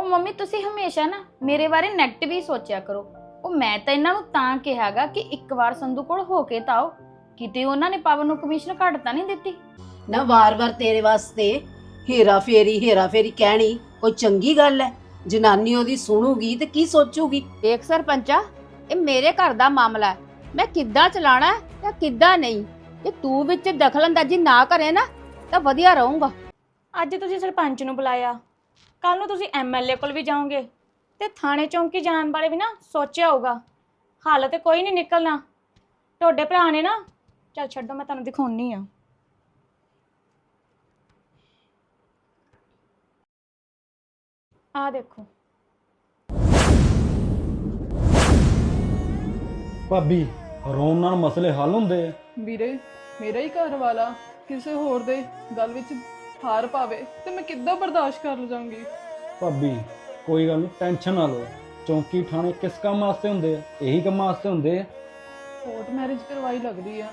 ਉਹ ਮੰਮੀ ਤੁਸੀਂ ਹਮੇਸ਼ਾ ਨਾ ਮੇਰੇ ਬਾਰੇ 네ਗੇਟਿਵ ਹੀ ਸੋਚਿਆ ਕਰੋ। ਉਹ ਮੈਂ ਤਾਂ ਇਹਨਾਂ ਨੂੰ ਤਾਂ ਕਿਹਾਗਾ ਕਿ ਇੱਕ ਵਾਰ ਸੰਧੂ ਕੋਲ ਹੋ ਕੇ ਤਾਂ ਆਓ। ਕਿਤੇ ਉਹਨਾਂ ਨੇ ਪਵਨ ਨੂੰ ਕਮਿਸ਼ਨ ਘੱਟ ਤਾਂ ਨਹੀਂ ਦਿੱਤੀ? ਨਾ ਵਾਰ-ਵਾਰ ਤੇਰੇ ਵਾਸਤੇ ਹੀਰਾ ਫੇਰੀ ਹੀਰਾ ਫੇਰੀ ਕਹਿਣੀ ਕੋਈ ਚੰਗੀ ਗੱਲ ਹੈ ਜਨਾਨੀ ਉਹਦੀ ਸੁਣੂਗੀ ਤੇ ਕੀ ਸੋਚੂਗੀ? ਦੇਖ ਸਰਪੰਚਾ ਇਹ ਮੇਰੇ ਘਰ ਦਾ ਮਾਮਲਾ ਹੈ ਮੈਂ ਕਿੱਦਾਂ ਚਲਾਣਾ ਹੈ ਜਾਂ ਕਿੱਦਾਂ ਨਹੀਂ? ਜੇ ਤੂੰ ਵਿੱਚ ਦਖਲਅੰਦਾਜ਼ੀ ਨਾ ਕਰੇ ਨਾ ਤਾਂ ਵਧੀਆ ਰਹੂੰਗਾ। ਅੱਜ ਤੁਸੀਂ ਸਰਪੰਚ ਨੂੰ ਬੁਲਾਇਆ। ਕੱਲ ਨੂੰ ਤੁਸੀਂ ਐਮਐਲਏ ਕੋਲ ਵੀ ਜਾਓਗੇ ਤੇ ਥਾਣੇ ਚੌਂਕੀ ਜਾਣ ਬਾਰੇ ਵੀ ਨਾ ਸੋਚਿਆ ਹੋਊਗਾ। ਹੱਲ ਤੇ ਕੋਈ ਨਹੀਂ ਨਿਕਲਣਾ। ਤੁਹਾਡੇ ਭਰਾ ਨੇ ਨਾ ਚੱਲ ਛੱਡੋ ਮੈਂ ਤੁਹਾਨੂੰ ਦਿਖਾਉਣੀ ਆ। ਆ ਦੇਖੋ। ਭਾਬੀ ਰੋਣ ਨਾਲ ਮਸਲੇ ਹੱਲ ਹੁੰਦੇ ਆ। ਵੀਰੇ ਮੇਰਾ ਹੀ ਘਰ ਵਾਲਾ ਕਿਸੇ ਹੋਰ ਦੇ ਗੱਲ ਵਿੱਚ ਹਾਰ ਪਾਵੇ ਤੇ ਮੈਂ ਕਿੱਦਾਂ ਬਰਦਾਸ਼ਤ ਕਰ ਲਵਾਂਗੀ ਭਾਬੀ ਕੋਈ ਗੱਲ ਨਹੀਂ ਟੈਨਸ਼ਨ ਨਾ ਲਓ। ਚੌਂਕੀ ਥਾਣੇ ਕਿਸ ਕੰਮ ਵਾਸਤੇ ਹੁੰਦੇ ਆ? ਇਹੀ ਕੰਮਾਂ ਵਾਸਤੇ ਹੁੰਦੇ ਆ? ਕੋਰਟ ਮੈਰਿਜ ਕਰਵਾਈ ਲੱਗਦੀ ਆ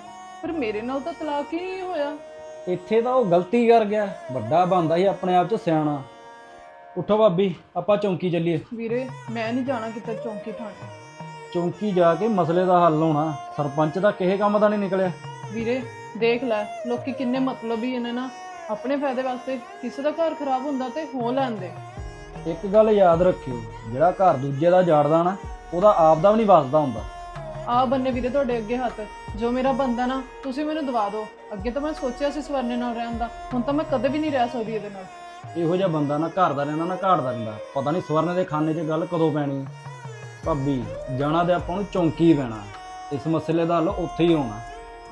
ਪਰ ਮੇਰੇ ਨਾਲ ਤਾਂ ਤਲਾਕ ਹੀ ਨਹੀਂ ਹੋਇਆ। ਇੱਥੇ ਤਾਂ ਉਹ ਗਲਤੀ ਕਰ ਗਿਆ। ਵੱਡਾ ਬੰਦਾ ਸੀ ਆਪਣੇ ਆਪ 'ਚ ਸਿਆਣਾ। ਉੱਠੋ ਭਾਬੀ ਆਪਾਂ ਚੌਂਕੀ ਚੱਲੀਏ। ਵੀਰੇ ਮੈਂ ਨਹੀਂ ਜਾਣਾ ਕਿਤੇ ਚੌਂਕੀ ਥਾਣੇ। ਚੌਂਕੀ ਜਾ ਕੇ ਮਸਲੇ ਦਾ ਹੱਲ ਹੋਣਾ। ਸਰਪੰਚ ਦਾ ਕਿਸੇ ਕੰਮ ਦਾ ਨਹੀਂ ਨਿਕਲਿਆ। ਵੀਰੇ ਦੇਖ ਲੈ ਲੋਕੀ ਕਿੰਨੇ ਮਤਲਬੀ ਇਹਨਾਂ ਨਾ ਆਪਣੇ ਫਾਇਦੇ ਵਾਸਤੇ ਕਿਸੇ ਦਾ ਘਰ ਖਰਾਬ ਹੁੰਦਾ ਤੇ ਹੋ ਲੈਂਦੇ। ਇੱਕ ਗੱਲ ਯਾਦ ਰੱਖਿਓ ਜਿਹੜਾ ਘਰ ਦੂਜੇ ਦਾ ਜਾੜਦਾ ਨਾ ਉਹਦਾ ਆਪ ਦਾ ਵੀ ਨਹੀਂ ਵਸਦਾ ਹੁੰਦਾ। ਆ ਬੰਨੇ ਵੀਰੇ ਤੁਹਾਡੇ ਅੱਗੇ ਹੱਥ ਜੋ ਮੇਰਾ ਬੰਦਾ ਨਾ ਤੁਸੀਂ ਮੈਨੂੰ ਦਵਾ ਦਿਓ। ਅੱਗੇ ਤਾਂ ਮੈਂ ਸੋਚਿਆ ਸੀ ਸਵਰਨੇ ਨਾਲ ਰਹਿਣ ਦਾ ਹੁਣ ਤਾਂ ਮੈਂ ਕਦੇ ਵੀ ਨਹੀਂ ਰਹਿ ਸਕਦੀ ਇਹਦੇ ਨਾਲ। ਇਹੋ ਜਿਹਾ ਬੰਦਾ ਨਾ ਘਰ ਦਾ ਰਹਿੰਦਾ ਨਾ ਘਾਟ ਦਾ ਰਹਿੰਦਾ। ਪਤਾ ਨਹੀਂ ਸਵਰਨ ਦੇ ਖਾਨੇ 'ਚ ਗੱਲ ਕਦੋਂ ਪੈਣੀ। ਹੈ। ਭਾਬੀ ਜਾਣਾ ਤੇ ਆਪਾਂ ਨੂੰ ਚੌਂਕੀ ਪੈਣਾ। ਇਸ ਮਸਲੇ ਦਾ ਹੱਲ ਉੱਥੇ ਹੀ ਹੋਣਾ।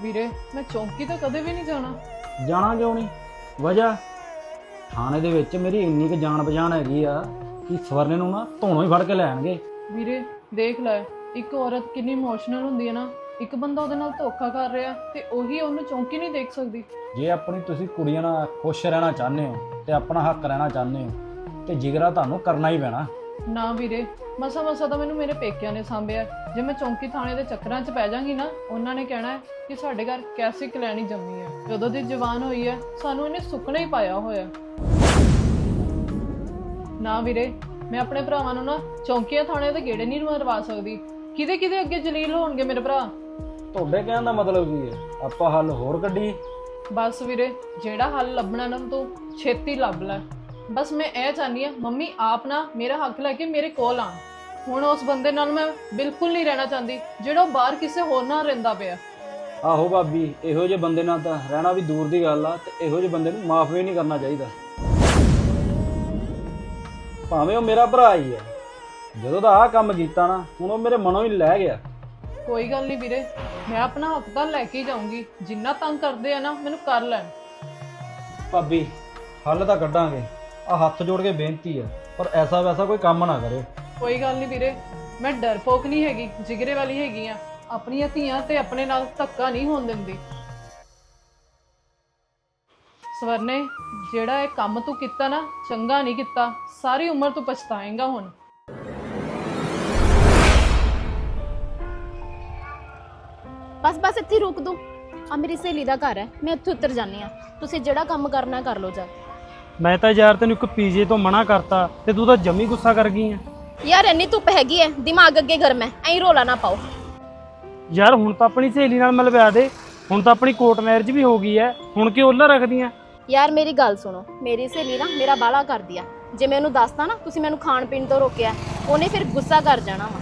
ਵੀਰੇ ਮੈਂ ਚੌਂਕੀ ਤਾਂ ਕਦੇ ਵੀ ਨਹੀਂ ਜਾਣਾ। ਜਾਣਾ ਕਿਉਂ ਨਹੀਂ? ਵਜ੍ਹਾ? ਥਾਣੇ ਦੇ ਵਿੱਚ ਮੇਰੀ ਇੰਨੀ ਕੁ ਜਾਣ ਪਛਾਣ ਹੈਗੀ ਆ ਕਿ ਸਵਰਨੇ ਨੂੰ ਨਾ ਧੋਣੋਂ ਹੀ ਫੜ ਕੇ ਲੈਣਗੇ ਵੀਰੇ ਦੇਖ ਲੈ ਇੱਕ ਔਰਤ ਕਿੰਨੀ ਇਮੋਸ਼ਨਲ ਹੁੰਦੀ ਹੈ ਨਾ। ਇੱਕ ਬੰਦਾ ਉਹਦੇ ਨਾਲ ਧੋਖਾ ਕਰ ਰਿਹਾ ਤੇ ਉਹੀ ਉਹਨੂੰ ਚੌਂਕੀ ਨਹੀਂ ਦੇਖ ਸਕਦੀ। ਜੇ ਆਪਣੀ ਤੁਸੀਂ ਕੁੜੀਆਂ ਨਾਲ ਖੁਸ਼ ਰਹਿਣਾ ਚਾਹੁੰਦੇ ਹੋ ਤੇ ਆਪਣਾ ਹੱਕ ਰਹਿਣਾ ਚਾਹੁੰਦੇ ਹੋ ਤੇ ਜਿਗਰਾ ਤੁਹਾਨੂੰ ਕਰਨਾ ਹੀ ਪੈਣਾ। ਨਾ ਵੀਰੇ ਮਸਾ ਮਸਾ ਤਾਂ ਮੈਨੂੰ ਮੇਰੇ ਪੇਕਿਆਂ ਨੇ ਸਾਂਭਿਆ। ਜੇ ਮੈਂ ਚੌਂਕੀ ਥਾਣੇ ਦੇ ਚੱਕਰਾਂ 'ਚ ਪੈ ਜਾਾਂਗੀ ਨਾ ਉਹਨਾਂ ਨੇ ਕਹਿਣਾ ਹੈ ਕਿ ਸਾਡੇ ਘਰ ਕੈਸੀ ਕਲੈਣੀ ਜੰਮੀ ਹੈ। ਜਦੋਂ ਦੀ ਜਵਾਨ ਹੋਈ ਹੈ ਸਾਨੂੰ ਇਹਨੇ ਸੁੱਕਣਾ ਹੀ ਪਾਇਆ ਹੋਇਆ ਨਾ ਵੀਰੇ ਮੈਂ ਆਪਣੇ ਭਰਾਵਾਂ ਨੂੰ ਨਾ ਚੌਂਕੀਆਂ ਥਾਣੇ ਦੇ ਗੇੜੇ ਨਹੀਂ ਮਰਵਾ ਸਕਦੀ। ਕਿਤੇ ਕਿਤੇ ਅੱਗੇ ਜਲੀਲ ਹੋਣਗੇ ਮੇਰੇ ਭਰਾ? ਤੁਹਾਡੇ ਕਹਿਣ ਦਾ ਮਤਲਬ ਕੀ ਹੈ? ਆਪਾਂ ਹੱਲ ਹੋਰ ਕੱਢੀਏ। ਬਸ ਵੀਰੇ ਜਿਹੜਾ ਹੱਲ ਲੱਭਣਾ ਨਾ ਤੂੰ ਛੇਤੀ ਲੱਭ ਲੈ। ਬਸ ਮੈਂ ਇਹ ਚਾਹਨੀ ਆ ਮੰਮੀ ਆਪ ਨਾ ਮੇਰਾ ਹੱਕ ਲੈ ਕੇ ਮੇਰੇ ਕੋਲ ਆਣ ਹੁਣ ਉਸ ਬੰਦੇ ਨਾਲ ਮੈਂ ਬਿਲਕੁਲ ਨਹੀਂ ਰਹਿਣਾ ਚਾਹੁੰਦੀ ਜਿਹੜਾ ਉਹ ਬਾਹਰ ਕਿਸੇ ਹੋਰ ਨਾਲ ਰਹਿੰਦਾ ਪਿਆ। ਆਹੋ ਭਾਬੀ ਇਹੋ ਜਿਹੇ ਬੰਦੇ ਨਾਲ ਤਾਂ ਰਹਿਣਾ ਵੀ ਦੂਰ ਦੀ ਗੱਲ ਆ ਤੇ ਇਹੋ ਜਿਹੇ ਬੰਦੇ ਨੂੰ ਮਾਫ ਵੀ ਨਹੀਂ ਕਰਨਾ ਚਾਹੀਦਾ। ਭਾਵੇਂ ਉਹ ਮੇਰਾ ਭਰਾ ਹੀ ਹੈ ਜਦੋਂ ਦਾ ਆਹ ਕੰਮ ਕੀਤਾ ਨਾ ਹੁਣ ਉਹ ਮੇਰੇ ਮਨੋਂ ਹੀ ਲੈ ਗਿਆ। ਕੋਈ ਗੱਲ ਨਹੀਂ ਵੀਰੇ ਮੈਂ ਆਪਣਾ ਹੱਕ ਤਾਂ ਲੈ ਕੇ ਹੀ ਜਾਊਂਗੀ ਜਿੰਨਾ ਤੰਗ ਕਰਦੇ ਆ ਨਾ ਮੈਨੂੰ ਕਰ ਲੈਣ। ਭਾਬੀ ਹੱਲ ਤਾਂ ਕੱਢਾਂਗੇ। ਆ ਹੱਥ ਜੋੜ ਕੇ ਬੇਨਤੀ ਹੈ ਪਰ ਐਸਾ ਵੈਸਾ ਕੋਈ ਕੰਮ ਨਾ ਕਰਿਓ ਕੋਈ ਗੱਲ ਨਹੀਂ ਵੀਰੇ ਮੈਂ ਡਰਪੋਕ ਨਹੀਂ ਹੈਗੀ ਜਿਗਰੇ ਵਾਲੀ ਹੈਗੀ ਆ ਆਪਣੀਆਂ ਧੀਆਂ ਤੇ ਆਪਣੇ ਨਾਲ ਧੱਕਾ ਨਹੀਂ ਹੋਣ ਦਿੰਦੀ। ਸਵਰਨੇ ਜਿਹੜਾ ਇਹ ਕੰਮ ਤੂੰ ਕੀਤਾ ਨਾ ਚੰਗਾ ਨਹੀਂ ਕੀਤਾ ਸਾਰੀ ਉਮਰ ਤੂੰ ਪਛਤਾਏਂਗਾ ਹੁਣ। ਬਸ ਬਸ ਇੱਥੇ ਹੀ ਰੁਕ ਦੋ ਆ ਮੇਰੀ ਸਹੇਲੀ ਦਾ ਘਰ ਹੈ ਮੈਂ ਇੱਥੇ ਉਤਰ ਜਾਨੀ ਆ ਤੁਸੀਂ ਜਿਹੜਾ ਕੰਮ ਕਰਨਾ ਕਰ ਲਓ ਜਾ। ਮੈਂ ਤਾਂ ਯਾਰ ਤੈਨੂੰ ਇੱਕ ਪੀਜੇ ਤੋਂ ਮਨਾ ਕਰਤਾ ਤੇ ਤੂੰ ਤਾਂ ਜੰਮੀ ਗੁੱਸਾ ਕਰ ਗਈ ਆ ਯਾਰ ਇੰਨੀ ਧੁੱਪ ਹੈਗੀ ਹੈ ਦਿਮਾਗ ਅੱਗੇ ਗਰਮ ਹੈ ਐਂ ਰੋਲਾ ਨਾ ਪਾਓ। ਯਾਰ ਹੁਣ ਤਾਂ ਆਪਣੀ ਸਹੇਲੀ ਨਾਲ ਮਿਲਵਾ ਦੇ ਹੁਣ ਤਾਂ ਆਪਣੀ ਕੋਰਟ ਮੈਰਿਜ ਵੀ ਹੋ ਗਈ ਐ ਹੁਣ ਕਿਉਂ ਉੱਲਾ ਰੱਖਦੀਆਂ ਯਾਰ ਮੇਰੀ ਗੱਲ ਸੁਣੋ ਮੇਰੀ ਸਹੇਲੀ ਨਾ ਮੇਰਾ ਬਾਲਾ ਕਰਦੀ ਆ ਜੇ ਮੈਂ ਉਹਨੂੰ ਦੱਸਦਾ ਨਾ ਤੁਸੀਂ ਮੈਨੂੰ ਖਾਣ ਪੀਣ ਤੋਂ ਰੋਕਿਆ ਉਹਨੇ ਫਿਰ ਗੁੱਸਾ ਕਰ ਜਾਣਾ ਵਾ।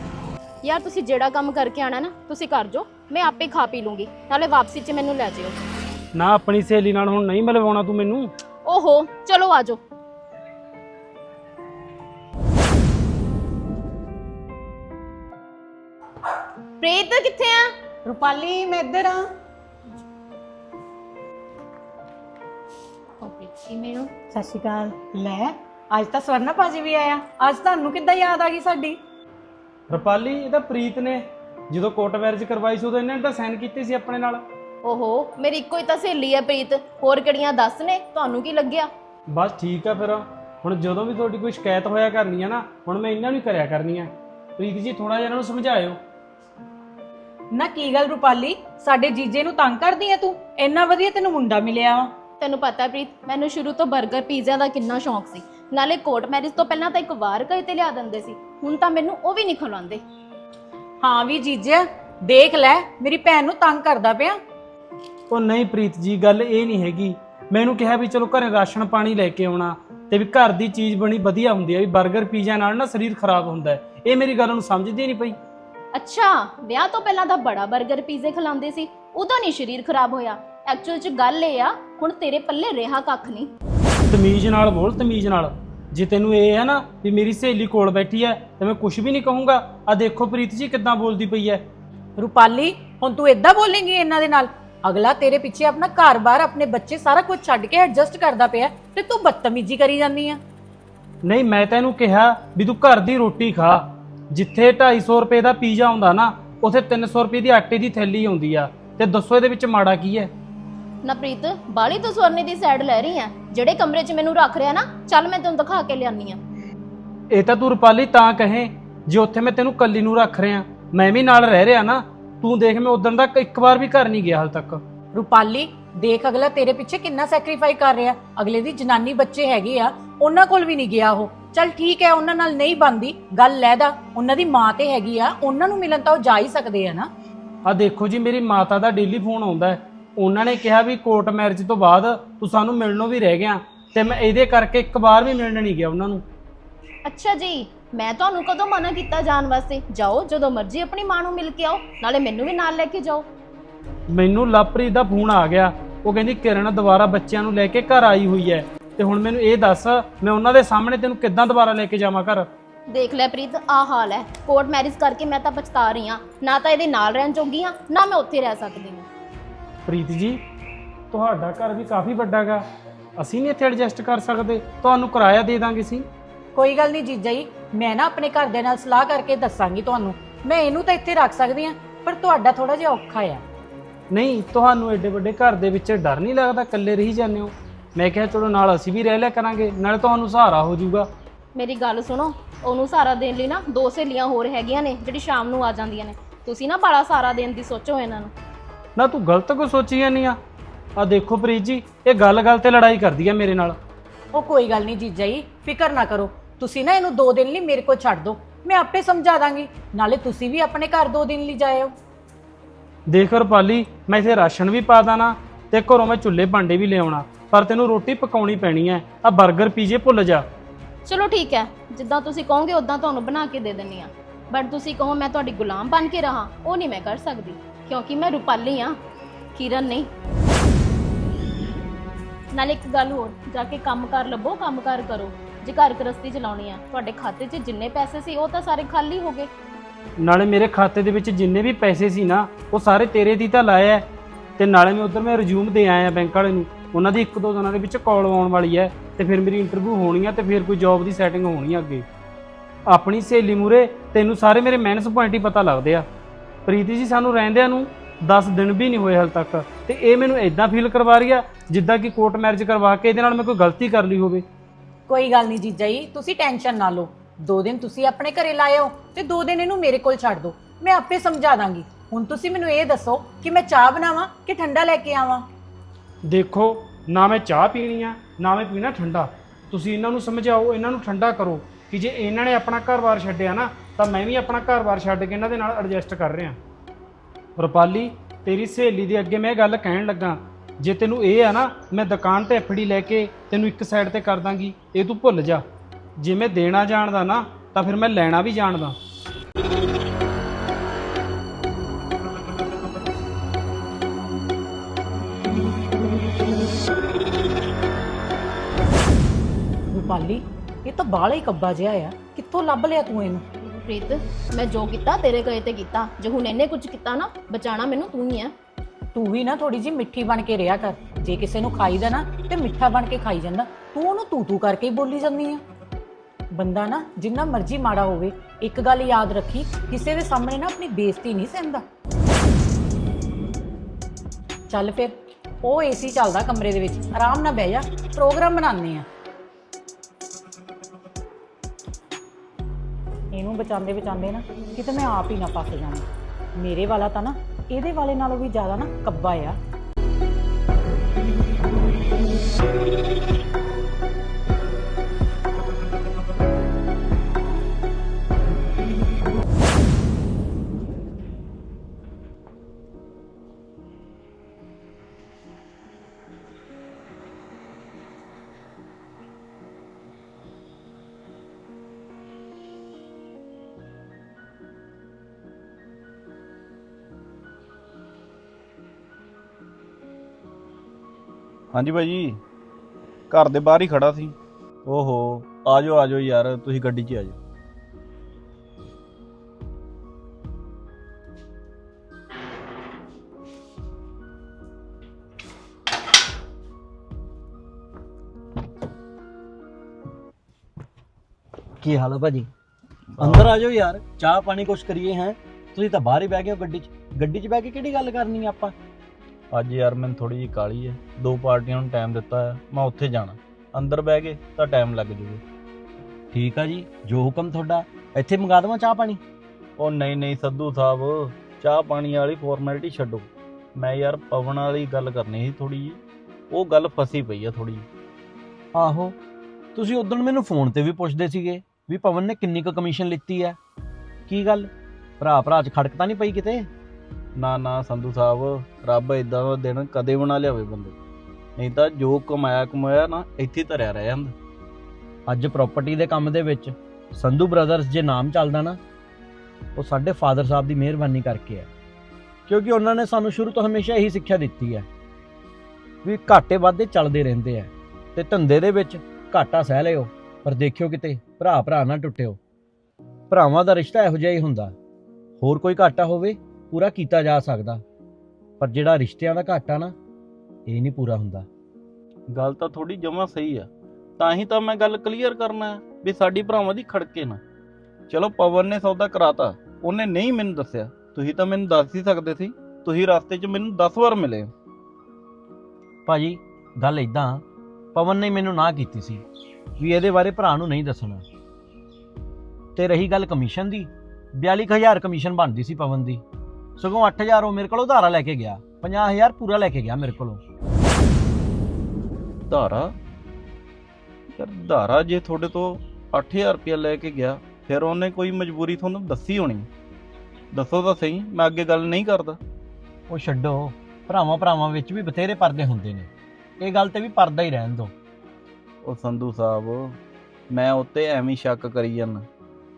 ਯਾਰ ਤੁਸੀਂ ਜਿਹੜਾ ਕੰਮ ਕਰਕੇ ਆਣਾ ਨਾ ਤੁਸੀਂ ਕਰ ਜੋ ਮੈਂ ਆਪੇ ਖਾ ਪੀ ਲੂੰਗੀ ਨਾਲੇ ਵਾਪਸੀ 'ਚ ਮੈਨੂੰ ਲੈ ਜਿਓ। ਨਾ ਆਪਣੀ ਸਹੇਲੀ ਨਾਲ ਹੁਣ ਨਹੀਂ ਮਿਲਵਾਉਣਾ ਤੂੰ ਮੈਨੂੰ। ਓਹੋ ਚਲੋ ਆਜੋ ਪ੍ਰੀਤ ਕਿੱਥੇ ਆ? ਰੁਪਾਲੀ ਮੈਂ ਇੱਧਰ ਆ ਕਿਵੇਂ ਹੋ? ਸਤਿ ਸ਼੍ਰੀ ਅਕਾਲ। ਲੈ ਅੱਜ ਤਾਂ ਸਵਰਨਾ ਭਾਜੀ ਵੀ ਆਇਆ। ਅੱਜ ਤੁਹਾਨੂੰ ਕਿੱਦਾਂ ਯਾਦ ਆ ਗਈ ਸਾਡੀ? ਰਪਾਲੀ ਇਹ ਤਾਂ ਪ੍ਰੀਤ ਨੇ ਜਦੋਂ ਕੋਰਟ ਮੈਰਿਜ ਕਰਵਾਈ ਸੀ ਉਦੋਂ ਇਹਨਾਂ ਨੇ ਤਾਂ ਸਾਈਨ ਕੀਤੇ ਸੀ ਆਪਣੇ ਨਾਲ। ਓਹੋ ਮੇਰੀ ਇੱਕੋ ਹੀ ਤਾਂ ਸਹੇਲੀ ਹੈ ਪ੍ਰੀਤ। ਹੋਰ ਕਿਹੜੀਆਂ ਦੱਸ ਨੇ? ਤੁਹਾਨੂੰ ਕੀ ਲੱਗਿਆ? ਬਸ ਠੀਕ ਆ ਫਿਰ। ਹੁਣ ਜਦੋਂ ਵੀ ਤੁਹਾਡੀ ਕੋਈ ਸ਼ਿਕਾਇਤ ਹੋਇਆ ਕਰਨੀ ਆ ਨਾ ਹੁਣ ਮੈਂ ਇਹਨਾਂ ਨੂੰ ਹੀ ਕਰਿਆ ਕਰਨੀ ਆ। ਪ੍ਰੀਤ ਜੀ ਥੋੜਾ ਜਿਹਾ ਇਹਨਾਂ ਨੂੰ ਸਮਝਾਇਓ। ਨਾ ਕੀ ਗੱਲ ਰੁਪਾਲੀ? ਸਾਡੇ ਜੀਜੇ ਨੂੰ ਤੰਗ ਕਰਦੀ ਆ ਤੂੰ? ਇੰਨਾ ਵਧੀਆ ਤੈਨੂੰ ਮੁੰਡਾ ਮਿਲਿਆ ਵਾ। ਤੈਨੂੰ ਪਤਾ ਪ੍ਰੀਤ ਮੈਨੂੰ ਸ਼ੁਰੂ ਤੋਂ 버ਗਰ ਪੀਜ਼ਾ ਦਾ ਕਿੰਨਾ ਸ਼ੌਂਕ ਸੀ। ਨਾਲੇ ਕੋਰਟ ਮੈਰਿਜ ਤੋਂ ਪਹਿਲਾਂ ਤਾਂ ਇੱਕ ਵਾਰ ਕਹੇ ਤੇ ਲਿਆ ਦਿੰਦੇ ਸੀ। ਹੁਣ ਤਾਂ ਮੈਨੂੰ ਉਹ ਵੀ ਨਹੀਂ ਖਿਲਾਉਂਦੇ। ਹਾਂ ਵੀ ਜੀਜਾ ਦੇਖ ਲੈ ਮੇਰੀ ਭੈਣ ਨੂੰ ਤੰਗ ਕਰਦਾ ਪਿਆ। ਉਹ ਨਹੀਂ ਪ੍ਰੀਤ ਜੀ ਗੱਲ ਇਹ ਨਹੀਂ ਹੈਗੀ। ਮੈਨੂੰ ਕਿਹਾ ਵੀ ਚਲੋ ਘਰੇ ਰਾਸ਼ਨ ਪਾਣੀ ਲੈ ਕੇ ਆਉਣਾ ਤੇ ਵੀ ਘਰ ਦੀ ਚੀਜ਼ ਬਣੀ ਵਧੀਆ ਹੁੰਦੀ ਹੈ ਵੀ 버ਗਰ ਪੀਜ਼ਾ ਨਾਲ ਨਾ ਸਰੀਰ ਖਰਾਬ ਹੁੰਦਾ ਹੈ। ਇਹ ਮੇਰੀ ਗੱਲ ਨੂੰ ਸਮਝਦੀ ਨਹੀਂ ਪਈ। ਅੱਛਾ ਵਿਆਹ ਤੋਂ ਪਹਿਲਾਂ ਤਾਂ ਬੜਾ 버ਗਰ ਪੀਜ਼ੇ ਖਿਲਾਉਂਦੇ ਸੀ ਉਦੋਂ ਨਹੀਂ ਸਰੀਰ ਖਰਾਬ ਹੋਇਆ। ਐਕਚੁਅਲ 'ਚ ਗੱਲ ਇਹ ਆ ਹੁਣ ਤੇਰੇ ਪੱਲੇ ਰਿਹਾ ਕੱਖ ਨਹੀਂ। ਤਮੀਜ਼ ਨਾਲ ਬੋਲ ਤਮੀਜ਼ ਨਾਲ। ਜੇ ਤੈਨੂੰ ਇਹ ਹੈ ਨਾ ਵੀ ਮੇਰੀ ਸਹੇਲੀ ਕੋਲ ਬੈਠੀ ਹੈ ਤੇ ਮੈਂ ਕੁਝ ਵੀ ਨਹੀਂ ਕਹੂੰਗਾ। ਆ ਦੇਖੋ ਪ੍ਰੀਤ ਜੀ ਕਿੱਦਾਂ ਬੋਲਦੀ ਪਈ ਹੈ ਰੂਪਾਲੀ ਹੁਣ ਤੂੰ ਇਦਾਂ ਬੋਲੇਂਗੀ ਇਹਨਾਂ ਦੇ ਨਾਲ? ਅਗਲਾ ਤੇਰੇ ਪਿੱਛੇ ਆਪਣਾ ਘਰ-ਬਾਰ ਆਪਣੇ ਬੱਚੇ ਸਾਰਾ ਕੁਝ ਛੱਡ ਕੇ ਐਡਜਸਟ ਕਰਦਾ ਪਿਆ ਤੇ ਤੂੰ ਬਦਤਮੀਜ਼ੀ ਕਰੀ ਜਾਂਦੀ ਆ। ਨਹੀਂ ਮੈਂ ਤੈਨੂੰ ਕਿਹਾ ਵੀ ਤੂੰ ਘਰ ਦੀ ਰੋਟੀ ਖਾ। ਜਿੱਥੇ 250 ਰੁਪਏ ਦਾ ਪੀਜ਼ਾ ਆਉਂਦਾ ਨਾ ਉਥੇ 300 ਰੁਪਏ ਦੀ ਆਟੇ ਦੀ ਥੈਲੀ ਆਉਂਦੀ ਆ। ਤੇ ਦੱਸੋ ਇਹਦੇ ਵਿੱਚ ਮਾੜਾ ਕੀ ਹੈ? ਨਾ ਪ੍ਰੀਤ ਬਾਲੀ ਤੋਂ ਸਵਰਨੇ ਦੀ ਸਾਈਡ ਲੈ ਰਹੀ ਆ। ਜਿਹੜੇ ਕਮਰੇ 'ਚ ਮੈਨੂੰ ਰੱਖ ਰਿਆ ਨਾ ਚੱਲ ਮੈਂ ਤੈਨੂੰ ਦਿਖਾ ਕੇ ਲਿਆਨੀ ਆ। ਇਹ ਤਾਂ ਤੂੰ ਰੁਪਾਲੀ ਤਾਂ ਕਹੇ ਜੇ ਉੱਥੇ ਮੈਂ ਤੈਨੂੰ ਕੱਲੀ ਨੂੰ ਰੱਖ ਰਿਹਾ ਮੈਂ ਵੀ ਨਾਲ ਰਹਿ ਰਿਹਾ ਨਾ ਤੂੰ ਦੇਖ ਮੈਂ ਉਦੋਂ ਦਾ ਇੱਕ ਵਾਰ ਵੀ ਘਰ ਨਹੀਂ ਗਿਆ ਹਾਲ ਤੱਕ। ਰੂਪਾਲੀ ਦੇਖ ਅਗਲਾ ਤੇਰੇ ਪਿੱਛੇ ਕਿੰਨਾ ਸੈਕਰੀਫਾਈ ਕਰ ਰਿਹਾ। ਅਗਲੇ ਦੀ ਜਨਾਨੀ ਬੱਚੇ ਹੈਗੇ ਆ ਉਹਨਾਂ ਕੋਲ ਵੀ ਨਹੀਂ ਗਿਆ ਉਹ। ਚੱਲ ਠੀਕ ਹੈ ਉਹਨਾਂ ਨਾਲ ਨਹੀਂ ਬੰਦੀ ਗੱਲ ਲੈਦਾ ਉਹਨਾਂ ਦੀ ਮਾਂ ਤੇ ਹੈਗੀ ਆ ਉਹਨਾਂ ਨੂੰ ਮਿਲਣ ਤਾਂ ਉਹ ਜਾ ਹੀ ਸਕਦੇ ਆ ਨਾ। ਆ ਦੇਖੋ ਜੀ ਮੇਰੀ ਮਾਤਾ ਦਾ ਡੇਲੀ ਫੋਨ ਆਉਂਦਾ ਹੈ। ਉਹਨਾਂ ਨੇ ਕਿਹਾ ਵੀ ਕੋਰਟ ਮੈਰਿਜ ਤੋਂ ਬਾਅਦ ਤੂੰ ਸਾਨੂੰ ਮਿਲਣੋਂ ਵੀ ਰਹਿ ਗਿਆ ਤੇ ਮੈਂ ਇਹਦੇ ਕਰਕੇ ਇੱਕ ਵਾਰ ਵੀ ਮਿਲਣ ਨਹੀਂ ਗਿਆ ਉਹਨਾਂ ਨੂੰ। ਅੱਛਾ ਜੀ ਮੈਂ ਤੁਹਾਨੂੰ ਕਦੋਂ ਮਨਾ ਕੀਤਾ ਜਾਣ ਵਾਸਤੇ? ਜਾਓ ਜਦੋਂ ਮਰਜ਼ੀ ਆਪਣੀ ਮਾਂ ਨੂੰ ਮਿਲ ਕੇ ਆਓ ਨਾਲੇ ਮੈਨੂੰ ਵੀ ਨਾਲ ਲੈ ਕੇ ਜਾਓ। ਮੈਨੂੰ ਲਵਪ੍ਰੀਤ ਦਾ ਫੋਨ ਆ ਗਿਆ। ਉਹ ਕਹਿੰਦੀ ਕਿਰਨ ਦੁਬਾਰਾ ਬੱਚਿਆਂ ਨੂੰ ਲੈ ਕੇ ਘਰ ਆਈ ਹੋਈ ਹੈ ਤੇ ਹੁਣ ਮੈਨੂੰ ਇਹ ਦੱਸ ਮੈਂ ਉਹਨਾਂ ਦੇ ਸਾਹਮਣੇ ਤੈਨੂੰ ਕਿੱਦਾਂ ਦੁਬਾਰਾ ਲੈ ਕੇ ਜਾਵਾਂ ਘਰ? ਦੇਖ ਲੈ ਪ੍ਰੀਤ ਆ ਹਾਲ ਹੈ ਕੋਰਟ ਮੈਰਿਜ ਕਰਕੇ ਮੈਂ ਤਾਂ ਪਛਤਾ ਰਹੀ ਆ। ਨਾ ਤਾਂ ਇਹਦੇ ਨਾਲ ਰਹਿਣ ਜੋਗੀ ਆ ਨਾ ਮੈਂ ਉੱਥੇ ਰਹਿ ਸਕਦੀ ਹਾਂ ਪ੍ਰੀਤ ਜੀ ਤੁਹਾਡਾ ਘਰ ਵੀ ਕਾਫੀ ਵੱਡਾ ਹੈਗਾ ਅਸੀਂ ਨਹੀਂ ਇੱਥੇ ਐਡਜਸਟ ਕਰ ਸਕਦੇ। ਤੁਹਾਨੂੰ ਕਿਰਾਇਆ ਦੇ ਦਾਂਗੇ ਸੀ ਕੋਈ ਗੱਲ ਨਹੀਂ ਜੀਜਾ ਜੀ ਮੈਂ ਨਾ ਆਪਣੇ ਘਰ ਦੇ ਨਾਲ ਸਲਾਹ ਕਰਕੇ ਦੱਸਾਂਗੀ ਤੁਹਾਨੂੰ। ਮੈਂ ਇਹਨੂੰ ਤਾਂ ਇੱਥੇ ਰੱਖ ਸਕਦੀ ਆ ਪਰ ਤੁਹਾਡਾ ਥੋੜਾ ਜਿਹਾ ਔਖਾ ਆ। ਨਹੀਂ ਤੁਹਾਨੂੰ ਐਡੇ ਵੱਡੇ ਘਰ ਦੇ ਵਿੱਚ ਡਰ ਨਹੀਂ ਲੱਗਦਾ ਇਕੱਲੇ ਰਹੀ ਜਾਂਦੇ ਹੋ? ਮੈਂ ਕਿਹਾ ਚਲੋ ਨਾਲ ਅਸੀਂ ਵੀ ਰਹਿ ਲਿਆ ਕਰਾਂਗੇ ਨਾਲੇ ਤੁਹਾਨੂੰ ਸਹਾਰਾ ਹੋ ਜਾਊਗਾ। ਮੇਰੀ ਗੱਲ ਸੁਣੋ ਉਹਨੂੰ ਸਾਰਾ ਦੇਣ ਲਈ ਨਾ ਦੋ ਸਹੇਲੀਆਂ ਹੋਰ ਹੈਗੀਆਂ ਨੇ ਜਿਹੜੀ ਸ਼ਾਮ ਨੂੰ ਆ ਜਾਂਦੀਆਂ ਨੇ। ਤੁਸੀਂ ਨਾ ਬਾਲਾ ਸਾਰਾ ਦੇਣ ਦੀ ਸੋਚੋ ਇਹਨਾਂ ਨੂੰ। ਨਾ ਤੂੰ ਗਲਤ ਕੋ ਸੋਚੀ ਜਾਂਦੀ ਆ? ਆ ਦੇਖੋ ਪ੍ਰੀਤ ਜੀ ਇਹ ਗੱਲ-ਗੱਲ ਤੇ ਲੜਾਈ ਕਰਦੀ ਆ ਮੇਰੇ ਨਾਲ। ਉਹ ਕੋਈ ਗੱਲ ਨਹੀਂ ਜੀਜਾ ਜੀ ਫਿਕਰ ਨਾ ਕਰੋ। ਤੁਸੀਂ ਨਾ ਇਹਨੂੰ ਦੋ ਦਿਨ ਲਈ ਮੇਰੇ ਕੋਲ ਛੱਡ ਦਿਓ। ਮੈਂ ਆਪੇ ਸਮਝਾ ਦਾਂਗੀ। ਨਾਲੇ ਤੁਸੀਂ ਵੀ ਆਪਣੇ ਘਰ ਦੋ ਦਿਨ ਲਈ ਜਾਇਓ। ਦੇਖ ਰੁਪਾਲੀ ਮੈਂ ਇੱਥੇ ਰਾਸ਼ਨ ਵੀ ਪਾ ਦਾਣਾ ਤੇ ਘਰੋਂ ਮੈਂ ਚੁੱਲ੍ਹੇ ਭਾਂਡੇ ਵੀ ਲਿਆਉਣਾ ਪਰ ਤੈਨੂੰ ਰੋਟੀ ਪਕਾਉਣੀ ਪੈਣੀ ਐ। ਆ 버ਗਰ ਪੀਜੇ ਭੁੱਲ ਜਾ। ਚਲੋ ਠੀਕ ਹੈ ਜਿੱਦਾਂ ਤੁਸੀਂ ਕਹੋਗੇ ਉਦਾਂ ਤੁਹਾਨੂੰ ਬਣਾ ਕੇ ਦੇ ਦਿੰਨੀ ਆ। ਬਟ ਤੁਸੀਂ ਕਹੋ ਮੈਂ ਤੁਹਾਡੀ ਗੁਲਾਮ ਬਣ ਕੇ ਰਹਾ। ਉਹ ਨਹੀਂ ਮੈਂ ਕਰ ਸਕਦੀ ਕਿਉਂਕਿ ਮੈਂ ਰੁਪਾਲੀ ਆ। ਕਿਰਨ ਨਹੀਂ। ਨਾਲੇ ਇੱਕ ਗੱਲ ਹੋਰ ਜਾ ਕੇ ਕੰਮ ਕਰ ਲੱਭੋ ਕੰਮ ਕਰ ਕਰੋ। ਜੇ ਘਰ ਗ੍ਰਸਤੀ ਚਲਾਉਣੀ ਆ, ਤੁਹਾਡੇ ਖਾਤੇ 'ਚ ਜਿੰਨੇ ਪੈਸੇ ਸੀ, ਉਹ ਤਾਂ ਸਾਰੇ ਖਾਲੀ ਹੋ ਗਏ। ਨਾਲੇ ਮੇਰੇ ਖਾਤੇ ਦੇ ਵਿੱਚ ਜਿੰਨੇ ਵੀ ਪੈਸੇ ਸੀ ਨਾ, ਉਹ ਸਾਰੇ ਤੇਰੇ ਦੀ ਤਾਂ ਲਾਇਆ ਹੈ। ਤੇ ਨਾਲੇ ਮੈਂ ਉਧਰ ਮੈਂ ਰਿਜ਼ਿਊਮ ਦੇ ਆਇਆ ਬੈਂਕ ਵਾਲੇ ਨੂੰ। ਉਹਨਾਂ ਦੀ ਇੱਕ ਦੋ ਦਿਨਾਂ ਦੇ ਵਿੱਚ ਕਾਲ ਆਉਣ ਵਾਲੀ ਹੈ, ਤੇ ਫਿਰ ਮੇਰੀ ਇੰਟਰਵਿਊ ਹੋਣੀ ਹੈ ਤੇ ਫਿਰ ਕੋਈ ਜੌਬ ਦੀ ਸੈਟਿੰਗ ਹੋਣੀ ਹੈ ਅੱਗੇ। ਆਪਣੀ ਸਹੇਲੀ ਮੂਰੇ ਤੈਨੂੰ ਸਾਰੇ ਮੇਰੇ ਮਾਈਨਸ ਪੁਆਇੰਟ ਹੀ ਪਤਾ ਲੱਗਦੇ ਆ। ਪ੍ਰੀਤੀ ਜੀ, ਸਾਨੂੰ ਰਹਿੰਦਿਆਂ ਨੂੰ 10 ਦਿਨ ਵੀ ਨਹੀਂ ਹੋਏ ਹਾਲ ਤੱਕ। ਤੇ ਇਹ ਮੈਨੂੰ ਇਦਾਂ ਫੀਲ ਕਰਵਾ ਰਹੀ ਆ, ਜਿੱਦਾਂ ਕਿ ਕੋਰਟ ਮੈਰਿਜ ਕਰਵਾ ਕੇ ਇਹਦੇ ਨਾਲ ਮੈਂ ਕੋਈ ਗਲਤੀ ਕਰ ਲਈ ਹੋਵੇ। ਕੋਈ ਗੱਲ ਨਹੀਂ ਜੀਜਾ ਜੀ, ਤੁਸੀਂ ਟੈਨਸ਼ਨ ਨਾ ਲਓ। ਦੋ ਦਿਨ ਤੁਸੀਂ ਆਪਣੇ ਘਰੇ ਲਾਇਓ ਤੇ ਦੋ ਦਿਨ ਇਹਨੂੰ ਮੇਰੇ ਕੋਲ ਛੱਡ ਦਿਓ। ਮੈਂ ਆਪੇ ਸਮਝਾ ਦਾਂਗੀ। ਹੁਣ ਤੁਸੀਂ ਮੈਨੂੰ ਇਹ ਦੱਸੋ ਕਿ ਮੈਂ ਚਾਹ ਬਣਾਵਾਂ ਕਿ ਠੰਡਾ ਲੈ ਕੇ ਆਵਾਂ? ਦੇਖੋ, ਨਾ ਮੈਂ ਚਾਹ ਪੀਣੀ ਆ, ਨਾ ਮੈਂ ਪੀਣਾ ਠੰਡਾ। ਤੁਸੀਂ ਇਹਨਾਂ ਨੂੰ ਸਮਝਾਓ, ਇਹਨਾਂ ਨੂੰ ਠੰਡਾ ਕਰੋ ਕਿ ਜੇ ਇਹਨਾਂ ਨੇ ਆਪਣਾ ਘਰ-ਬਾਰ ਛੱਡਿਆ ਨਾ, ਤਾਂ ਮੈਂ ਵੀ ਆਪਣਾ ਘਰ-ਬਾਰ ਛੱਡ ਕੇ ਇਹਨਾਂ ਦੇ ਨਾਲ ਐਡਜਸਟ ਕਰ ਰਿਹਾ। ਰੁਪਾਲੀ, ਤੇਰੀ ਸਹੇਲੀ ਦੇ ਅੱਗੇ ਮੈਂ ਇਹ ਗੱਲ ਕਹਿਣ ਲੱਗਾ ਜੇ ਤੈਨੂੰ ਇਹ ਆ ਨਾ ਮੈਂ ਦੁਕਾਨ ਤੇ ਐਫਡੀ ਲੈ ਕੇ ਤੈਨੂੰ ਇੱਕ ਸਾਈਡ ਤੇ ਕਰ ਦਾਂਗੀ ਇਹ ਤੂੰ ਭੁੱਲ ਜਾ। ਜੇ ਮੈਂ ਦੇਣਾ ਜਾਣਦਾ ਨਾ ਤਾਂ ਫਿਰ ਮੈਂ ਲੈਣਾ ਵੀ ਜਾਣਦਾ। ਰੂਪਾਲੀ ਇਹ ਤਾਂ ਬਾਹਲਾ ਹੀ ਕੱਬਾ ਜਿਹਾ ਆ। ਕਿੱਥੋਂ ਲੱਭ ਲਿਆ ਤੂੰ ਇਹਨੂੰ? ਪ੍ਰੀਤ ਮੈਂ ਜੋ ਕੀਤਾ ਤੇਰੇ ਕਹੇ ਤੇ ਕੀਤਾ। ਜੇ ਹੁਣ ਇਹਨੇ ਕੁਝ ਕੀਤਾ ਨਾ ਬਚਾਣਾ ਮੈਨੂੰ ਤੂੰ ਹੀ ਆ। ਤੂੰ ਵੀ ਨਾ ਥੋੜੀ ਜਿਹੀ ਮਿੱਠੀ ਬਣ ਕੇ ਰਿਹਾ ਕਰ। ਜੇ ਕਿਸੇ ਨੂੰ ਖਾਈਦਾ ਨਾ, ਤੇ ਮਿੱਠਾ ਬਣ ਕੇ ਖਾਈ ਜਾਂਦਾ। ਤੂੰ ਉਹਨੂੰ ਤੂੰ ਤੂੰ ਕਰਕੇ ਹੀ ਬੋਲੀ ਜਾਂਦੀ ਆ। ਬੰਦਾ ਨਾ, ਜਿੰਨਾ ਮਰਜ਼ੀ ਮਾੜਾ ਹੋਵੇ, ਇੱਕ ਗੱਲ ਯਾਦ ਰੱਖੀ, ਕਿਸੇ ਦੇ ਸਾਹਮਣੇ ਨਾ ਆਪਣੀ ਬੇਇੱਜ਼ਤੀ ਨਹੀਂ ਸਹਿੰਦਾ। ਚੱਲ ਫਿਰ, ਉਹ ਏਸੀ ਚੱਲਦਾ ਕਮਰੇ ਦੇ ਵਿੱਚ। ਆਰਾਮ ਨਾਲ ਬਹਿ ਜਾ, ਪ੍ਰੋਗਰਾਮ ਬਣਾਉਂਦੇ ਆ। ਇਹਨੂੰ ਬਚਾਉਂਦੇ ਬਚਾਉਂਦੇ ਨਾ, ਕਿਤੇ ਮੈਂ ਆਪ ਹੀ ਨਾ ਫਸ ਜਾਵਾਂ। ਮੇਰੇ ਵਾਲਾ ਤਾਂ ਨਾ ਇਹਦੇ ਵਾਲੇ ਨਾਲੋਂ ਵੀ ਜ਼ਿਆਦਾ ਨਾ ਕੱਬਾ ਆ। ਹਾਂਜੀ ਭਾਜੀ। ਘਰ ਦੇ ਬਾਹਰ ਹੀ ਖੜਾ ਸੀ। ਓਹੋ, ਆਜੋ ਆਜੋ ਯਾਰ, ਤੁਸੀਂ ਗੱਡੀ 'ਚ ਹੀ ਆਜੋ। ਕੀ ਹਾਲ ਹੈ ਭਾਜੀ? ਅੰਦਰ ਆ ਜਾਓ ਯਾਰ, ਚਾਹ ਪਾਣੀ ਕੁਛ ਕਰੀਏ ਹੈ। ਤੁਸੀਂ ਤਾਂ ਬਾਹਰ ਹੀ ਬਹਿ ਗਏ ਹੋ ਗੱਡੀ 'ਚ। ਗੱਡੀ 'ਚ ਬਹਿ ਕੇ ਕਿਹੜੀ ਗੱਲ ਕਰਨੀ ਆ ਆਪਾਂ? ਅੱਜ ਯਾਰ ਮੈਨੂੰ ਥੋੜੀ ਜਿਹੀ ਕਾਲੀ ਹੈ। ਦੋ ਪਾਰਟੀਆਂ ਨੂੰ ਟਾਈਮ ਦਿੱਤਾ ਹੈ ਮੈਂ ਉੱਥੇ ਜਾਣਾ। ਅੰਦਰ ਬਹਿ ਗਏ ਤਾਂ ਟਾਈਮ ਲੱਗ ਜੂਗਾ। ਠੀਕ ਆ ਜੀ ਜੋ ਹੁਕਮ ਤੁਹਾਡਾ ਇੱਥੇ ਮੰਗਾ ਦੇਵਾਂ ਚਾਹ ਪਾਣੀ? ਉਹ ਨਹੀਂ ਨਹੀਂ ਸੱਧੂ ਸਾਹਿਬ ਚਾਹ ਪਾਣੀ ਵਾਲੀ ਫਾਰਮੈਲਿਟੀ ਛੱਡੋ। ਮੈਂ ਯਾਰ ਪਵਨ ਵਾਲੀ ਗੱਲ ਕਰਨੀ ਸੀ ਥੋੜੀ ਜੀ ਉਹ ਗੱਲ ਫਸੀ ਪਈ ਆ ਥੋੜੀ ਆਹੋ ਤੁਸੀਂ ਉਦੋਂ ਮੈਨੂੰ ਫੋਨ ਤੇ ਵੀ ਪੁੱਛਦੇ ਸੀਗੇ ਵੀ ਪਵਨ ਨੇ ਕਿੰਨੀ ਕੁ ਕਮਿਸ਼ਨ ਲਿੱਤੀ ਹੈ। ਕੀ ਗੱਲ? ਭਰਾ ਭਰਾ 'ਚ ਖੜਕ ਤਾਂ ਨਹੀਂ ਪਈ ਕਿਤੇ? ਨਾ ਨਾ ਸੰਧੂ ਸਾਹਿਬ, ਰੱਬ ਇਦਾਂ ਦਾ ਦਿਨ ਕਦੇ ਬਣਾ ਲਿਆਵੇ ਬੰਦੇ। ਨਹੀਂ ਤਾਂ ਜੋ ਕਮਾਇਆ ਕਮਾਇਆ ਨਾ, ਇੱਥੇ ਧਰਿਆ ਰਹਿ ਜਾਂਦਾ। ਅੱਜ ਪ੍ਰਾਪਰਟੀ ਦੇ ਕੰਮ ਦੇ ਵਿੱਚ ਸੰਧੂ ਬ੍ਰਦਰਸ ਜੇ ਨਾਮ ਚੱਲਦਾ ਨਾ, ਉਹ ਸਾਡੇ ਫਾਦਰ ਸਾਹਿਬ ਦੀ ਮਿਹਰਬਾਨੀ ਕਰਕੇ ਹੈ ਕਿਉਂਕਿ ਉਹਨਾਂ ਨੇ ਸਾਨੂੰ ਸ਼ੁਰੂ ਤੋਂ ਹਮੇਸ਼ਾ ਇਹੀ ਸਿੱਖਿਆ ਦਿੱਤੀ ਹੈ ਵੀ ਘਾਟੇ ਵਾਧੇ ਚੱਲਦੇ ਰਹਿੰਦੇ ਆ ਤੇ ਧੰਦੇ ਦੇ ਵਿੱਚ ਘਾਟਾ ਸਹਿ ਲਿਓ, ਪਰ ਦੇਖਿਓ ਕਿਤੇ ਭਰਾ ਭਰਾ ਨਾ ਟੁੱਟਿਓ। ਭਰਾਵਾਂ ਦਾ ਰਿਸ਼ਤਾ ਇਹੋ ਜਿਹਾ ਹੀ ਹੁੰਦਾ। ਹੋਰ ਕੋਈ ਘਾਟਾ ਹੋਵੇ? ਪੂਰਾ ਕੀਤਾ ਜਾ ਸਕਦਾ ਪਰ ਜਿਹੜਾ ਰਿਸ਼ਤਿਆਂ ਦਾ ਘਾਟਾ ਨਾ ਇਹ ਨਹੀਂ ਪੂਰਾ ਹੁੰਦਾ। ਗੱਲ ਤਾਂ ਥੋੜੀ ਜਮਾ ਸਹੀ ਆ। ਤਾਂ ਹੀ ਤਾਂ ਮੈਂ ਗੱਲ ਕਲੀਅਰ ਕਰਨਾ ਵੀ ਸਾਡੀ ਭਰਾਵਾਂ ਦੀ ਖੜਕੇ ਨਾ। ਚਲੋ ਪਵਨ ਨੇ ਸੌਦਾ ਕਰਾਤਾ ਉਹਨੇ ਨਹੀਂ ਮੈਨੂੰ ਦੱਸਿਆ। ਤੁਸੀਂ ਤਾਂ ਮੈਨੂੰ ਦੱਸ ਹੀ ਸਕਦੇ ਸੀ। ਤੁਸੀਂ ਰਸਤੇ 'ਚ ਮੈਨੂੰ 10 ਵਾਰ ਮਿਲੇ। ਭਾਜੀ ਗੱਲ ਇਦਾਂ ਪਵਨ ਨੇ ਮੈਨੂੰ ਨਾ ਕੀਤੀ ਸੀ ਵੀ ਇਹਦੇ ਬਾਰੇ ਭਰਾ ਨੂੰ ਨਹੀਂ ਦੱਸਣਾ। ਤੇ ਰਹੀ ਗੱਲ ਕਮਿਸ਼ਨ ਦੀ 42000 ਕਮਿਸ਼ਨ ਬਣਦੀ ਸੀ ਪਵਨ ਦੀ। ਸਗੋਂ 8000 ਉਹ ਮੇਰੇ ਕੋਲੋਂ ਉਧਾਰਾ ਲੈ ਕੇ ਗਿਆ। 50000 ਪੂਰਾ ਲੈ ਕੇ ਗਿਆ ਮੇਰੇ ਕੋਲੋਂ। ਧਾਰਾ? ਯਾਰ ਧਾਰਾ ਜੇ ਤੁਹਾਡੇ ਤੋਂ 8000 ਰੁਪਇਆ ਲੈ ਕੇ ਗਿਆ ਫਿਰ ਉਹਨੇ ਕੋਈ ਮਜਬੂਰੀ ਤੁਹਾਨੂੰ ਦੱਸੀ ਹੋਣੀ? ਦੱਸੋ ਤਾਂ ਸਹੀ ਮੈਂ ਅੱਗੇ ਗੱਲ ਨਹੀਂ ਕਰਦਾ। ਉਹ ਛੱਡੋ ਭਰਾਵਾਂ ਭਰਾਵਾਂ ਵਿੱਚ ਵੀ ਬਥੇਰੇ ਪਰਦੇ ਹੁੰਦੇ ਨੇ। ਇਹ ਗੱਲ ਤੇ ਵੀ ਪਰਦਾ ਹੀ ਰਹਿਣ ਦਿਓ ਉਹ ਸੰਧੂ ਸਾਹਿਬ ਮੈਂ ਉੱਤੇ ਐਵੇਂ ਸ਼ੱਕ ਕਰੀ ਜਾਂਦਾ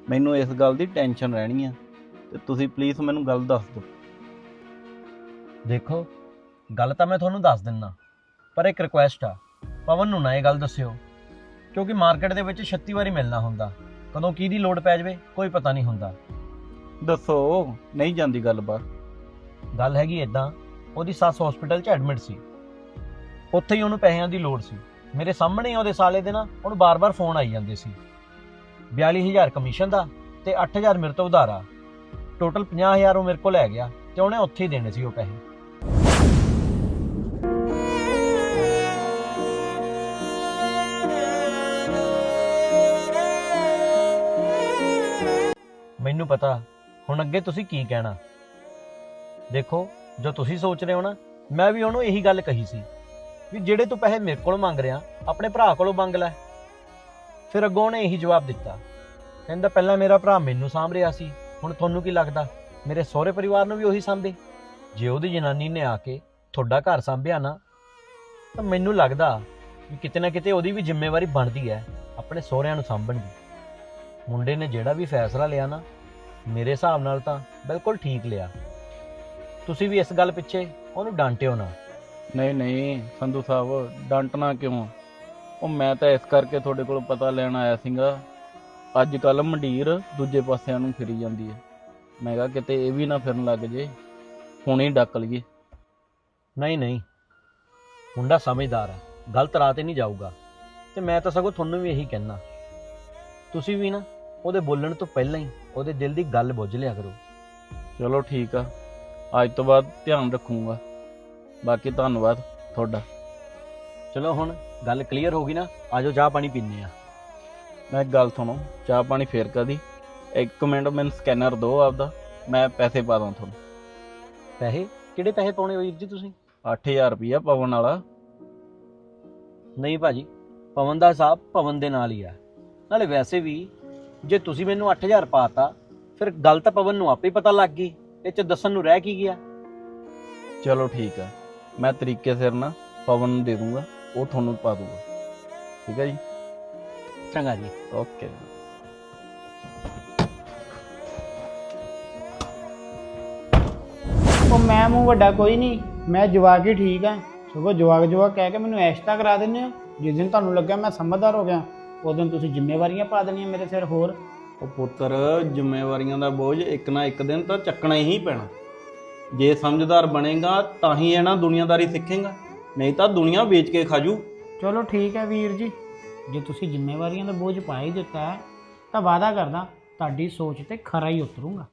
ਮੈਨੂੰ ਇਸ ਗੱਲ ਦੀ ਟੈਨਸ਼ਨ ਰਹਿਣੀ ਆ। ਤੇ ਤੁਸੀਂ ਪਲੀਜ਼ ਮੈਨੂੰ ਗੱਲ ਦੱਸ ਦਿਓ। ਦੇਖੋ ਗੱਲ ਤਾਂ ਮੈਂ ਤੁਹਾਨੂੰ ਦੱਸ ਦਿੰਨਾ ਪਰ ਇੱਕ ਰਿਕੁਐਸਟ ਆ। ਪਵਨ ਨੂੰ ਨਾ ਇਹ ਗੱਲ ਦੱਸਿਓ ਕਿਉਂਕਿ ਮਾਰਕੀਟ ਦੇ ਵਿੱਚ 36 ਵਾਰੀ ਮਿਲਣਾ ਹੁੰਦਾ। ਕਦੋਂ ਕਿਹਦੀ ਲੋੜ ਪੈ ਜਾਵੇ ਕੋਈ ਪਤਾ ਨਹੀਂ ਹੁੰਦਾ। ਦੱਸੋ ਨਹੀਂ ਜਾਂਦੀ ਗੱਲ ਬਾਹਰ ਗੱਲ ਹੈਗੀ ਇਦਾਂ ਉਹਦੀ ਸੱਸ ਹਸਪੀਟਲ 'ਚ ਐਡਮਿਟ ਸੀ। ਉੱਥੇ ਹੀ ਉਹਨੂੰ ਪੈਸਿਆਂ ਦੀ ਲੋੜ ਸੀ। ਮੇਰੇ ਸਾਹਮਣੇ ਹੀ ਉਹਦੇ ਸਾਲੇ ਦੇ ਨਾ ਉਹਨੂੰ ਬਾਰ-ਬਾਰ ਫੋਨ ਆਈ ਜਾਂਦੇ ਸੀ। 42000 ਕਮਿਸ਼ਨ ਦਾ ਤੇ 8000 ਮੇਰੇ ਤੋਂ ਉਧਾਰਾ ਟੋਟਲ 50000 ਉਹ ਮੇਰੇ ਕੋਲ ਲੈ ਗਿਆ ਤੇ ਉਹਨੇ ਉੱਥੇ ਹੀ ਦੇਣੇ ਸੀ ਉਹ ਪੈਸੇ। ਮੈਨੂੰ ਪਤਾ, ਹੁਣ ਅੱਗੇ ਤੁਸੀਂ ਕੀ ਕਹਿਣਾ। ਦੇਖੋ, ਜੋ ਤੁਸੀਂ ਸੋਚ ਰਹੇ ਹੋ ਨਾ, ਮੈਂ ਵੀ ਉਹਨੂੰ ਇਹੀ ਗੱਲ ਕਹੀ ਸੀ ਵੀ ਜਿਹੜੇ ਤੂੰ ਪੈਸੇ ਮੇਰੇ ਕੋਲੋਂ ਮੰਗ ਰਿਹਾ, ਆਪਣੇ ਭਰਾ ਕੋਲੋਂ ਮੰਗ ਲੈ। ਫਿਰ ਅੱਗੋਂ ਉਹਨੇ ਇਹੀ ਜਵਾਬ ਦਿੱਤਾ। ਕਹਿੰਦਾ, ਪਹਿਲਾਂ ਮੇਰਾ ਭਰਾ ਮੈਨੂੰ ਸਾਂਭ ਰਿਹਾ ਸੀ। ਹੁਣ ਤੁਹਾਨੂੰ ਕੀ ਲੱਗਦਾ? ਮੇਰੇ ਸਹੁਰੇ ਪਰਿਵਾਰ ਨੂੰ ਵੀ ਉਹੀ ਸਾਂਭੇ? ਜੇ ਉਹਦੀ ਜਨਾਨੀ ਨੇ ਆ ਕੇ ਤੁਹਾਡਾ ਘਰ ਸਾਂਭਿਆ ਨਾ, ਤਾਂ ਮੈਨੂੰ ਲੱਗਦਾ ਵੀ ਕਿਤੇ ਨਾ ਕਿਤੇ ਉਹਦੀ ਵੀ ਜ਼ਿੰਮੇਵਾਰੀ ਬਣਦੀ ਹੈ, ਆਪਣੇ ਸਹੁਰਿਆਂ ਨੂੰ ਸਾਂਭਣ ਦੀ। ਮੁੰਡੇ ਨੇ ਜਿਹੜਾ ਵੀ ਫੈਸਲਾ ਲਿਆ ਨਾ, ਮੇਰੇ ਹਿਸਾਬ ਨਾਲ ਤਾਂ ਬਿਲਕੁਲ ਠੀਕ ਲਿਆ। ਤੁਸੀਂ ਵੀ ਇਸ ਗੱਲ ਪਿੱਛੇ ਉਹਨੂੰ ਡਾਂਟਿਓ ਨਾ। ਨਹੀਂ ਨਹੀਂ, ਸੰਧੂ ਸਾਹਿਬ, ਡਾਂਟਣਾ ਕਿਉਂ? ਉਹ ਮੈਂ ਤਾਂ ਇਸ ਕਰਕੇ ਤੁਹਾਡੇ ਕੋਲ ਪਤਾ ਲੈਣ ਆਇਆ ਸੀਗਾ ਅੱਜ ਕੱਲ ਮੰਡੀਰ ਦੂਜੇ ਪਾਸਿਆਂ ਨੂੰ ਫਿਰੀ ਜਾਂਦੀ ਹੈ। ਮੈਂ ਕਿਹਾ ਕਿਤੇ ਇਹ ਵੀ ਨਾ ਫਿਰਨ ਲੱਗ ਜੇ ਹੁਣੇ ਡੱਕ ਲਈਏ। ਨਹੀਂ ਨਹੀਂ। ਮੁੰਡਾ ਸਮਝਦਾਰ ਹੈ ਗਲਤ ਰਾਹ ਤੇ ਨਹੀਂ ਜਾਊਗਾ। ਤੇ ਮੈਂ ਤਾਂ ਸਗੋਂ ਤੁਹਾਨੂੰ ਵੀ ਇਹੀ ਕਹਿਣਾ ਤੁਸੀਂ ਵੀ ਨਾ ਉਹਦੇ ਬੋਲਣ ਤੋਂ ਪਹਿਲਾਂ ਹੀ ਉਹਦੇ ਦਿਲ ਦੀ ਗੱਲ ਬੁੱਝ ਲਿਆ ਕਰੋ। ਚਲੋ ਠੀਕ ਆ ਅੱਜ ਤੋਂ ਬਾਅਦ ਧਿਆਨ ਰੱਖੂੰਗਾ। ਬਾਕੀ ਧੰਨਵਾਦ ਤੁਹਾਡਾ। ਚਲੋ ਹੁਣ ਗੱਲ ਕਲੀਅਰ ਹੋ ਗਈ ਨਾ ਆਜੋ ਚਾਹ ਪਾਣੀ ਪੀਨੇ ਆ ਮੈਂ ਇੱਕ ਗੱਲ ਸੁਣੋ ਚਾਹ ਪਾਣੀ ਫੇਰ ਕਦੀ ਇੱਕ ਮਿੰਟ ਮੈਨੂੰ ਸਕੈਨਰ ਦਿਓ ਆਪਦਾ ਮੈਂ ਪੈਸੇ ਪਾ ਦਾਂ ਤੁਹਾਨੂੰ। ਪੈਸੇ? ਕਿਹੜੇ ਪੈਸੇ ਪਾਉਣੇ ਵੀਰ ਜੀ ਤੁਸੀਂ? 8000 ਰੁਪਇਆ ਪਵਨ ਵਾਲਾ। ਨਹੀਂ ਭਾਜੀ ਪਵਨ ਦਾ ਹਿਸਾਬ ਪਵਨ ਦੇ ਨਾਲ ਹੀ ਆ। ਨਾਲੇ ਵੈਸੇ ਵੀ ਜੇ ਤੁਸੀਂ ਮੈਨੂੰ 8000 ਪਾਤਾ ਫਿਰ ਗੱਲ ਤਾਂ ਪਵਨ ਨੂੰ ਆਪੇ ਹੀ ਪਤਾ ਲੱਗ ਗਈ। ਇਹ ਚ ਦੱਸਣ ਨੂੰ ਰਹਿ ਕੀ ਗਿਆ? ਚਲੋ ਠੀਕ ਆ। ਮੈਂ ਤਰੀਕੇ ਸਿਰ ਨਾ ਪਵਨ ਨੂੰ ਦੇ ਦੂੰਗਾ ਉਹ ਤੁਹਾਨੂੰ ਪਾ ਦੂੰਗਾ। ਠੀਕ ਹੈ ਜੀ? ਚੰਗਾ ਜੀ ਓਕੇ ਉਹ ਮੈਂ ਮੂੰਹ ਵੱਡਾ ਕੋਈ ਨਹੀਂ ਮੈਂ ਜਵਾਕ ਹੀ ਠੀਕ ਆ। ਸਗੋਂ ਜਵਾਕ ਜਵਾਕ ਕਹਿ ਕੇ ਮੈਨੂੰ ਐਸ਼ਤਾ ਕਰਾ ਦਿੰਦੇ ਹੋ ਜਿਸ ਦਿਨ ਤੁਹਾਨੂੰ ਲੱਗਿਆ ਮੈਂ ਸਮਝਦਾਰ ਹੋ ਗਿਆ ਉਸ ਦਿਨ ਤੁਸੀਂ ਜ਼ਿੰਮੇਵਾਰੀਆਂ ਪਾ ਦੇਣੀਆਂ ਮੇਰੇ ਸਿਰ ਹੋਰ। ਉਹ ਪੁੱਤਰ ਜ਼ਿੰਮੇਵਾਰੀਆਂ ਦਾ ਬੋਝ ਇੱਕ ਨਾ ਇੱਕ ਦਿਨ ਤਾਂ ਚੱਕਣਾ ਹੀ ਪੈਣਾ। ਜੇ ਸਮਝਦਾਰ ਬਣੇਗਾ ਤਾਂ ਹੀ ਇਹ ਨਾ ਦੁਨੀਆਦਾਰੀ ਸਿੱਖੇਗਾ। ਨਹੀਂ ਤਾਂ ਦੁਨੀਆ ਵੇਚ ਕੇ ਖਾਜੂ। ਚਲੋ ਠੀਕ ਹੈ ਵੀਰ ਜੀ। ਜੇ ਤੁਸੀਂ ਜ਼ਿੰਮੇਵਾਰੀਆਂ ਦਾ ਬੋਝ ਪਾ ਹੀ ਦਿੱਤਾ ਹੈ, ਤਾਂ ਵਾਅਦਾ ਕਰਦਾ, ਤੁਹਾਡੀ ਸੋਚ ਤੇ ਖਰਾ ਹੀ ਉਤਰੂੰਗਾ।